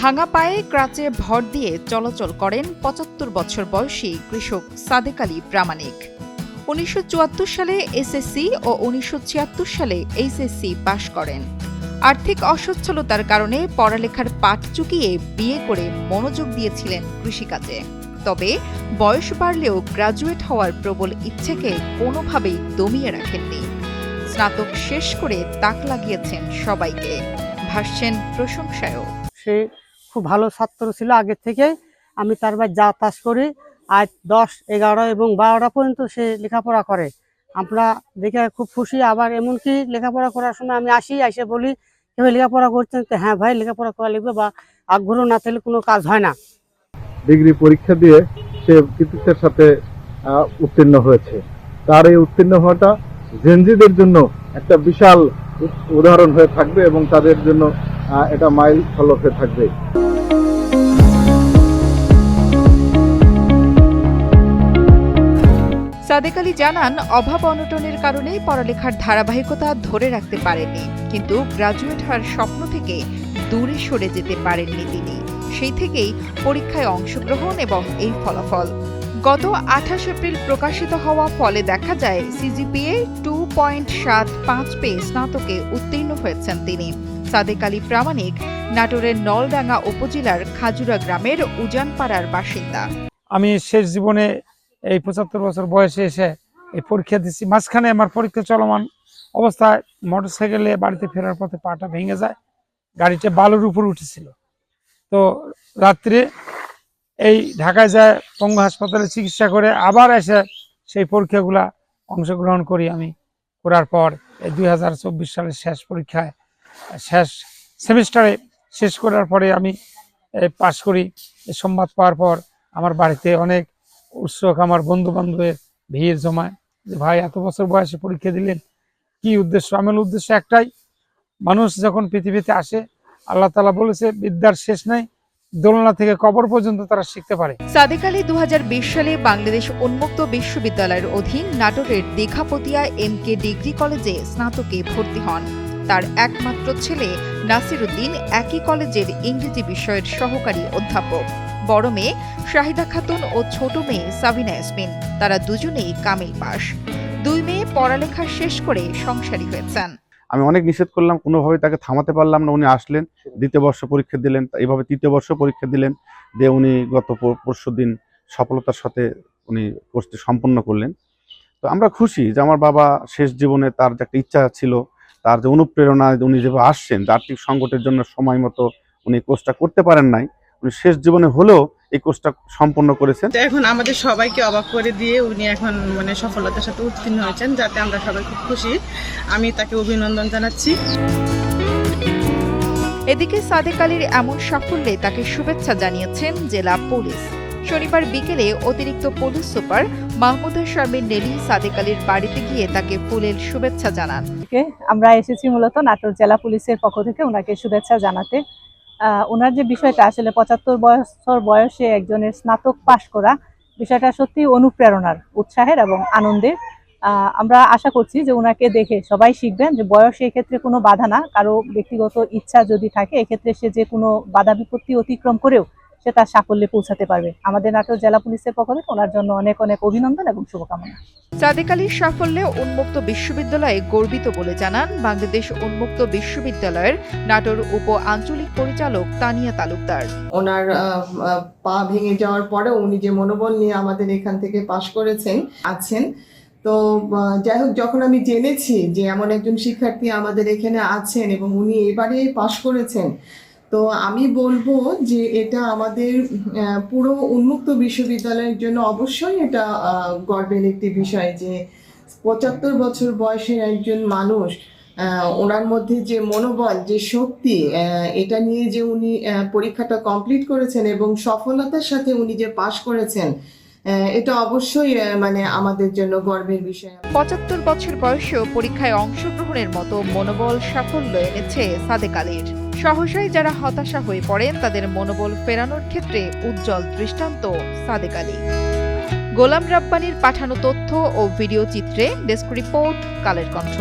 ভাঙা পায়ে ক্রাচে ভর দিয়ে চলাচল করেন পঁচাত্তর বছর বয়সী কৃষক সাদেক আলী প্রামাণিক। উনিশশো সালে এসএসসি ও উনিশশো সালে এইচএসসি পাশ করেন। আর্থিক অসচ্ছলতার কারণে পড়ালেখার পাঠ চুকিয়ে বিয়ে করে মনোযোগ দিয়েছিলেন কৃষিকাজে। তবে বয়স বাড়লেও গ্রাজুয়েট হওয়ার প্রবল ইচ্ছেকে কোনোভাবেই দমিয়ে রাখেননি। স্নাতক শেষ করে তাক লাগিয়েছেন সবাইকে। ভাসছেন প্রশংসায়ও। সে খুব ভালো ছাত্র ছিল আগে থেকে। আমি তার ভাই যা যাতায়াত করি, আজ দশ, এগারো এবং বারোটা পর্যন্ত সে লেখাপড়া করে। আমরা দেখে খুব খুশি। আবার এমনকি লেখাপড়া করার সময় আমি আসি, এসে বলি, কেউ লেখাপড়া করছেন? তো হ্যাঁ ভাই, লেখাপড়া করা লিখবে বা আগ্রহ না থাকলে কোনো কাজ হয় না। ডিগ্রি পরীক্ষা দিয়ে সে কৃতিত্বের সাথে উত্তীর্ণ হয়েছে। তার এই উত্তীর্ণ হওয়াটা জেনজিদের জন্য একটা বিশাল উদাহরণ হয়ে থাকবে এবং তাদের জন্য এটা মাইল ফলক হয়ে থাকবে। সাদেক আলী জানান, অভাব অনটনের কারণে পড়ালেখার ধারাবাহিকতা ধরে রাখতে পারেননি। কিন্তু গ্রাজুয়েট হওয়ার স্বপ্ন থেকে দূরে সরে যেতে পারেননি তিনি। সেই থেকেই পরীক্ষায় অংশগ্রহণ এবং এই ফলাফল। গত আঠাশ এপ্রিল প্রকাশিত হওয়া ফলে দেখা যায়, সিজিপিএ টু পয়েন্ট সাত পাঁচ পেয়ে স্নাতকে উত্তীর্ণ হয়েছেন তিনি। সাদেক আলী প্রামাণিক, নাটোরের নলডাঙ্গা উপজেলার খাজুরা গ্রামের উজানপাড়ার বাসিন্দা। আমি শেষ জীবনে এই পঁচাত্তর বছর বয়সে এসে এই পরীক্ষা দিচ্ছি। মাঝখানে আমার পরীক্ষা চলমান অবস্থায় মোটরসাইকেলে বাড়িতে ফেরার পথে পাটা ভেঙে যায়, গাড়িটা বালুর উপর উঠেছিল। তো রাত্রে এই ঢাকায় যায় পঙ্গু হাসপাতালে চিকিৎসা করে আবার এসে সেই পরীক্ষাগুলা অংশগ্রহণ করি আমি। করার পর এই দুই হাজার চব্বিশ সালের শেষ পরীক্ষায়, শেষ সেমিস্টারে শেষ করার পরে আমি পাশ করি। সংবাদ পাওয়ার পর আমার বাড়িতে অনেক উৎসুক আমার বন্ধু বান্ধবের ভিড় জমায় যে, ভাই, এত বছর বয়সে পরীক্ষা দিলেন, কি উদ্দেশ্য? আমার উদ্দেশ্য একটাই, মানুষ যখন পৃথিবীতে আসে, আল্লাহ তালা বলেছে, বিদ্যার শেষ নাই, দোলনা থেকে কবর পর্যন্ত তারা শিখতে পারে। সাদেক আলী দু সালে বাংলাদেশ উন্মুক্ত বিশ্ববিদ্যালয়ের অধীন নাটোরের দীঘাপতিয়া এম কে ডিগ্রি কলেজে স্নাতকে ভর্তি হন। তার একমাত্র ছেলে নাসির উদ্দিন একই কলেজের ইংরেজি বিষয়ের সহকারী অধ্যাপক। বড় মেয়ে শাহিদা খাতুন ও ছোট মেয়ে সাবিনা ইয়াসমিন, তারা দুজনেই কামিল পাশ। দুই মেয়ে পড়ালেখা শেষ করে সংসারী হয়েছেন আমি অনেক নিষেধ করলাম কোনোভাবে তাকে থামাতে পারলাম না। উনি আসলেন, দ্বিতীয় বর্ষ পরীক্ষা দিলেন এইভাবে তৃতীয় বর্ষ পরীক্ষা দিলেন, দিয়ে উনি গত পরশু দিন সফলতার সাথে উনি কোর্সটি সম্পন্ন করলেন। তো আমরা খুশি যে আমার বাবা শেষ জীবনে তার যে একটা ইচ্ছা ছিল তার যে অনুপ্রেরণা উনি যেভাবে আসছেন যে আর্থিক সংকটের জন্য সময় মতো উনি কোর্সটা করতে পারেন নাই উনি শেষ জীবনে হলেও এই কোর্সটা সম্পন্ন করেছেন। এখন আমাদের সবাইকে অবাক করে দিয়ে উনি এখন মানে সফলতার সাথে উত্তীর্ণ হয়েছেন যাতে আমরা সবাই খুব খুশি। আমি তাকে অভিনন্দন জানাচ্ছি। এদিকে সাদেক আলীর এমন সাফল্যে তাকে শুভেচ্ছা জানিয়েছেন জেলা পুলিশ। শনিবার বিকেলে অতিরিক্ত পুলিশ সুপার মাহমুদা শারমিন নেলি সাদেক আলীর বাড়িতে গিয়ে তাকে ফুলের শুভেচ্ছা জানান। আমরা এসেছি মূলত নাটোর জেলা পুলিশের পক্ষ থেকে ওনাকে শুভেচ্ছা জানাতে। ওনার যে বিষয়টা, আসলে পঁচাত্তর বছর বয়সে একজনের স্নাতক পাশ করা, বিষয়টা সত্যি অনুপ্রেরণার, উৎসাহের এবং আনন্দের। আমরা আশা করছি যে ওনাকে দেখে সবাই শিখবেন যে বয়স এক্ষেত্রে কোনো বাধা না, কারও ব্যক্তিগত ইচ্ছা যদি থাকে, এক্ষেত্রে সে যে কোনো বাধা বিপত্তি অতিক্রম করেও সে তার সাফল্যে পৌঁছাতে পারবে। আমাদের নাটোর জেলা পুলিশের পক্ষ থেকে ওনার জন্য অনেক অনেক অভিনন্দন এবং শুভকামনা। সাদেক আলীর সাফল্যে উন্মুক্ত বিশ্ববিদ্যালয়ে গর্বিত বলে জানান বাংলাদেশ উন্মুক্ত বিশ্ববিদ্যালয়ের নাটোর উপ আঞ্চলিক পরিচালক তানিয়া তালুকদার। ওনার পা ভেঙে যাওয়ার পরে উনি যে মনোবল নিয়ে আমাদের এখান থেকে পাশ করেছেন আছেন। তো যাই হোক যখন আমি জেনেছি যে এমন একজন শিক্ষার্থী আমাদের এখানে আছেন এবং উনি এবারে পাশ করেছেন তো আমি বলব যে এটা আমাদের পুরো উন্মুক্ত বিশ্ববিদ্যালয়ের জন্য অবশ্যই এটা গর্বের একটি বিষয় যে পঁচাত্তর বছর বয়সের একজন মানুষ ওনার মধ্যে যে মনোবল, যে শক্তি এটা নিয়ে যে উনি পরীক্ষাটা কমপ্লিট করেছেন এবং সফলতার সাথে উনি যে পাশ করেছেন এটা অবশ্যই মানে আমাদের জন্য গর্বের বিষয়। পঁচাত্তর বছর বয়সেও পরীক্ষায় অংশগ্রহণের মতো মনোবল সাফল্য এনেছে সাদেক আলীর। সহসাই যারা হতাশা হয়ে পড়েন, তাদের মনোবল ফেরানোর ক্ষেত্রে উজ্জ্বল দৃষ্টান্ত সাদেক আলী। গোলাম রাব্বানির পাঠানো তথ্য ও ভিডিও চিত্রে ডেস্ক রিপোর্ট, কালের কণ্ঠ।